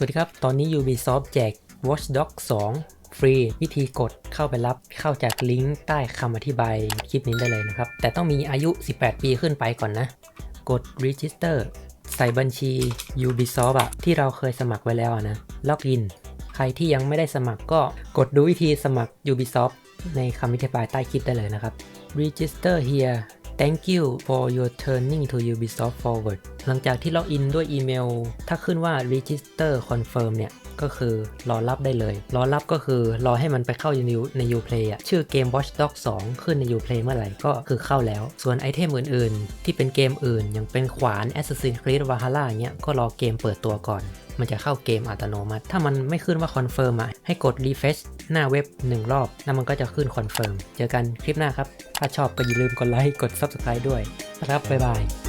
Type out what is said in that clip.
สวัสดีครับ ตอนนี้ Ubisoft แจก Watch Dogs 2 ฟรี วิธีกดเข้าไปรับเข้าจากลิงก์ใต้คำอธิบายคลิปนี้ได้เลยนะครับ แต่ต้องมีอายุ 18 ปีขึ้นไปก่อนนะ กด Register ใส่บัญชี Ubisoft อะที่เราเคยสมัครไว้แล้วนะล็อกอิน ใครที่ยังไม่ได้สมัครก็กดดูวิธีสมัคร Ubisoft ในคำอธิบายใต้คลิปได้เลยนะครับ Register here Thank you for your turning to Ubisoft Forward หลังจากที่ล็อกอินด้วยอีเมล ถ้าขึ้นว่า Register Confirm เนี่ย ก็คือรอรับได้เลย รอรับก็คือรอให้มันไปเข้าใน U- ใน Uplay อะชื่อเกม Watch Dogs 2 ขึ้นใน Uplay เมื่อไหร่ก็คือเข้าแล้ว ส่วนไอเทมอื่น ๆ ที่เป็นเกมอื่น อย่างเป็นขวาน Assassin's Creed Valhalla เงี้ยก็รอเกมเปิดตัวก่อน มันจะเข้าเกมอัตโนมัติ ถ้ามันไม่ขึ้นว่าคอนเฟิร์มอะให้กดรีเฟชหน้าเว็บ 1 รอบ แล้วมันก็จะขึ้นคอนเฟิร์มเจอกันคลิปหน้าครับ ถ้าชอบก็อย่าลืมกดไลค์กด Subscribe ด้วยนะครับบ๊ายบาย